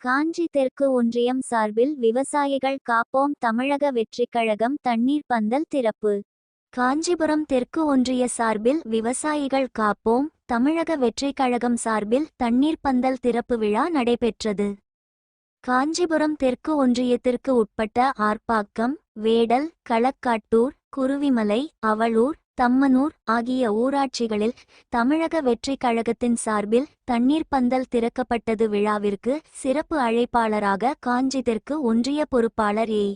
காஞ்சி தெற்கு ஒன்றியம் சார்பில் விவசாயிகள் காப்போம் தமிழக வெற்றிக் கழகம் தண்ணீர் பந்தல் திறப்பு. காஞ்சிபுரம் தெற்கு ஒன்றிய சார்பில் விவசாயிகள் காப்போம் தமிழக வெற்றிக் கழகம் சார்பில் தண்ணீர் பந்தல் திறப்பு விழா நடைபெற்றது. காஞ்சிபுரம் தெற்கு ஒன்றியத்திற்கு உட்பட்ட ஆர்ப்பாக்கம் வேடல் களக்காட்டூர் குருவிமலை அவளூர் தம்மனூர் ஆகிய ஊராட்சிகளில் தமிழக வெற்றிக் கழகத்தின் சார்பில் தண்ணீர் பந்தல் திறக்கப்பட்டது விழாவிற்கு சிறப்பு அழைப்பாளராக காஞ்சி தெற்கு ஒன்றிய பொறுப்பாளர் ஏ.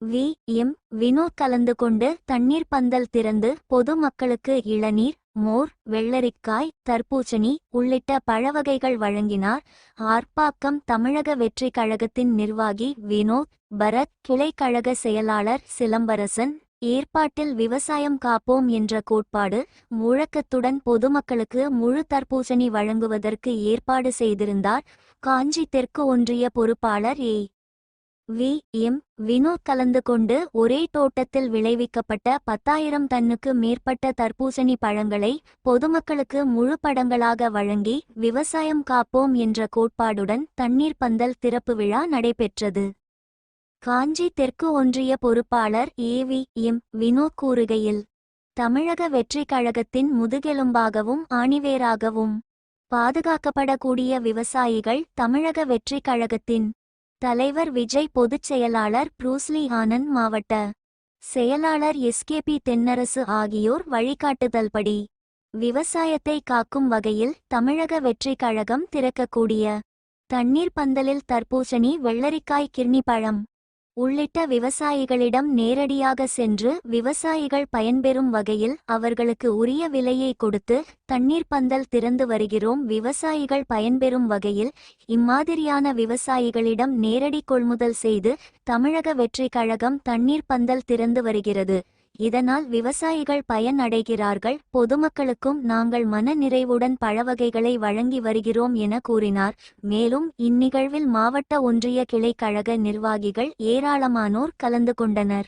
வி. எம். வினோத் கலந்து கொண்டு தண்ணீர் பந்தல் திறந்து பொது மக்களுக்கு இளநீர் மோர் வெள்ளரிக்காய் தர்பூசணி உள்ளிட்ட பழவகைகள் வழங்கினார். ஆர்ப்பாக்கம் தமிழக வெற்றிக் கழகத்தின் நிர்வாகி வினோத் பரத் கிளைக்கழக செயலாளர் சிலம்பரசன் ஏற்பாட்டில் விவசாயம் காப்போம் என்ற கோட்பாடு முழக்கத்துடன் பொதுமக்களுக்கு முழு தர்பூசணி வழங்குவதற்கு ஏற்பாடு செய்திருந்தார் காஞ்சி தெற்கு ஒன்றிய பொறுப்பாளர் ஏ. வி. எம். வினோத். கலந்து கொண்டு ஒரே தோட்டத்தில் விளைவிக்கப்பட்ட பத்தாயிரம் டன்னுக்கு மேற்பட்ட தர்பூசணி பழங்களை பொதுமக்களுக்கு முழு படங்களாக வழங்கி விவசாயம் காப்போம் என்ற கோட்பாடுடன் தண்ணீர் பந்தல் திறப்பு விழா நடைபெற்றது. காஞ்சி தெற்கு ஒன்றிய பொறுப்பாளர் ஏ வி. எம். வினோத் கூறுகையில் தமிழக வெற்றிக் கழகத்தின் முதுகெலும்பாகவும் ஆணிவேராகவும் பாதுகாக்கப்படக்கூடிய விவசாயிகள் தமிழக வெற்றிக் கழகத்தின் தலைவர் விஜய் பொதுச் செயலாளர் புரூஸ்லி ஆனந்த் மாவட்ட செயலாளர் எஸ்கேபி தென்னரசு ஆகியோர் வழிகாட்டுதல்படி விவசாயத்தை காக்கும் வகையில் தமிழக வெற்றிக் கழகம் திறக்கக்கூடிய தண்ணீர் பந்தலில் தர்பூசணி வெள்ளரிக்காய் கிர்னி பழம் உள்ளிட்ட விவசாயிகளிடம் நேரடியாக சென்று விவசாயிகள் பயன்பெறும் வகையில் அவர்களுக்கு உரிய விலையை கொடுத்து தண்ணீர் பந்தல் திறந்து வருகிறோம். விவசாயிகள் பயன்பெறும் வகையில் இம்மாதிரியான விவசாயிகளிடம் நேரடி கொள்முதல் செய்து தமிழக வெற்றிக் கழகம் தண்ணீர் பந்தல் திறந்து வருகிறது. இதனால் விவசாயிகள் பயன் அடைகிறார்கள் பொதுமக்களுக்கும் நாங்கள் மன நிறைவுடன் பழவகைகளை வழங்கி வருகிறோம் என கூறினார். மேலும் இந்நிகழ்வில் மாவட்ட ஒன்றிய கிளை கழக நிர்வாகிகள் ஏராளமானோர் கலந்து கொண்டனர்.